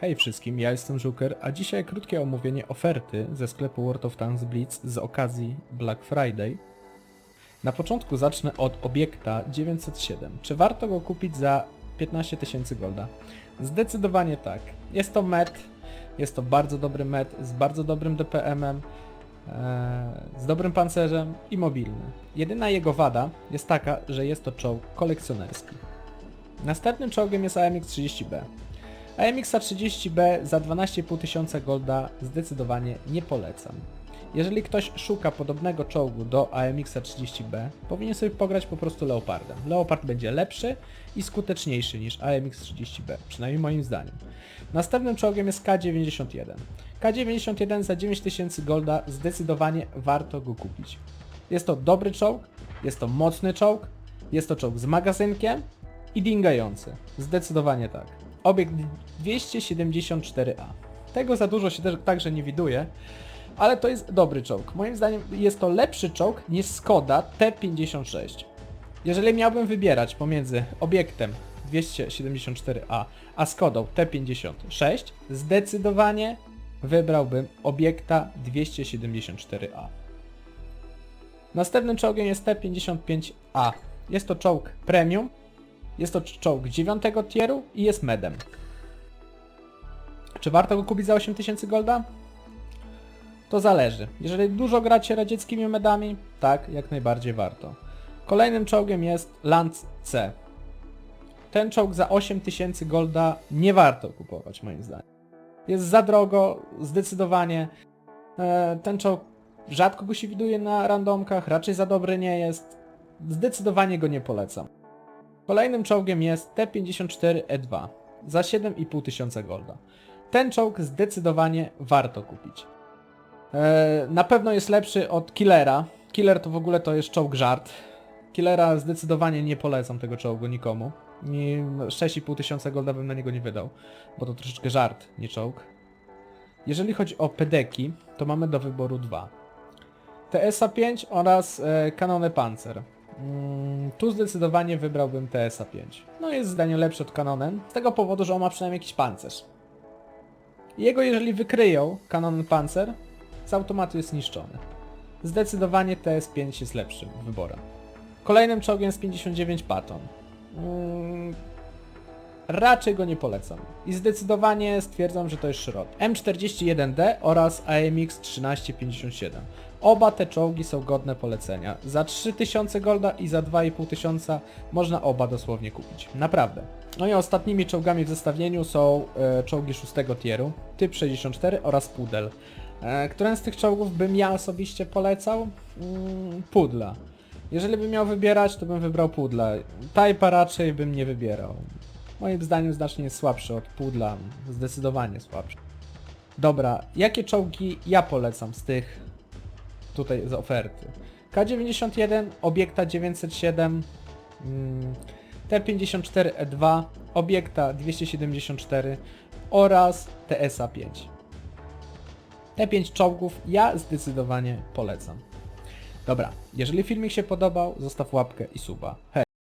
Hej wszystkim, ja jestem Żuker, a dzisiaj krótkie omówienie oferty ze sklepu World of Tanks Blitz z okazji Black Friday. Na początku zacznę od obiekta 907. Czy warto go kupić za 15 tysięcy golda? Zdecydowanie tak. Jest to met, jest to bardzo dobry met z bardzo dobrym DPM-em, e, z dobrym pancerzem i mobilny. Jedyna jego wada jest taka, że jest to czołg kolekcjonerski. Następnym czołgiem jest AMX-30B a 30B za 12,5 tysiąca golda zdecydowanie nie polecam. Jeżeli ktoś szuka podobnego czołgu do AMX 30B, powinien sobie pograć po prostu Leopardem. Leopard będzie lepszy i skuteczniejszy niż AMX 30B, przynajmniej moim zdaniem. Następnym czołgiem jest K91. K91 za 9000 golda zdecydowanie warto go kupić. Jest to dobry czołg, jest to mocny czołg, jest to czołg z magazynkiem i dingający. Zdecydowanie tak. Obiekt 274A. Tego za dużo się też także nie widuje, ale to jest dobry czołg. Moim zdaniem jest to lepszy czołg niż Skoda T56. Jeżeli miałbym wybierać pomiędzy obiektem 274A a Skodą T56, zdecydowanie wybrałbym obiekta 274A. Następnym czołgiem jest T55A. Jest to czołg premium, jest to czołg 9 tieru i jest medem. Czy warto go kupić za 8000 golda? To zależy. Jeżeli dużo gracie radzieckimi medami, tak, jak najbardziej warto. Kolejnym czołgiem jest Lance C. Ten czołg za 8000 golda nie warto kupować moim zdaniem. Jest za drogo, zdecydowanie. E, Ten czołg rzadko go się widuje na randomkach, raczej za dobry nie jest. Zdecydowanie go nie polecam. Kolejnym czołgiem jest T-54E2 za 7,5 tysiąca golda. Ten czołg zdecydowanie warto kupić. E, na pewno jest lepszy od Killera. Killer to w ogóle to jest czołg żart. Killera zdecydowanie nie polecam tego czołgu nikomu. I 6,5 tysiąca golda bym na niego nie wydał, bo to troszeczkę żart, nie czołg. Jeżeli chodzi o pedeki, to mamy do wyboru dwa. TSA-5 oraz e, Panzer. Mm, tu zdecydowanie wybrałbym TSA-5. No jest zdanie lepszy od Kanonen, z tego powodu, że on ma przynajmniej jakiś pancerz. Jego jeżeli wykryją Kanonen Panzer, z automatu jest zniszczony. Zdecydowanie TS-5 jest lepszym wyborem. Kolejnym czołgiem jest 59 Patton. Mm, raczej go nie polecam. I zdecydowanie stwierdzam, że to jest szrot. M41D oraz AMX 1357. Oba te czołgi są godne polecenia. Za 3000 golda i za 2500 można oba dosłownie kupić. Naprawdę. No i ostatnimi czołgami w zestawieniu są e, czołgi 6 tieru, typ 64 oraz Pudel. E, z tych czołgów bym ja osobiście polecał? Mm, Pudla. Jeżeli bym miał wybierać, to bym wybrał Pudla. Typa raczej bym nie wybierał. Moim zdaniem znacznie słabszy od Pudla, zdecydowanie słabszy. Dobra, jakie czołgi ja polecam z tych tutaj z oferty? K91, obiekta 907, mm, T54E2, obiekta 274 oraz TSA5. Te 5 czołgów ja zdecydowanie polecam. Dobra, jeżeli filmik się podobał, zostaw łapkę i suba. Hej!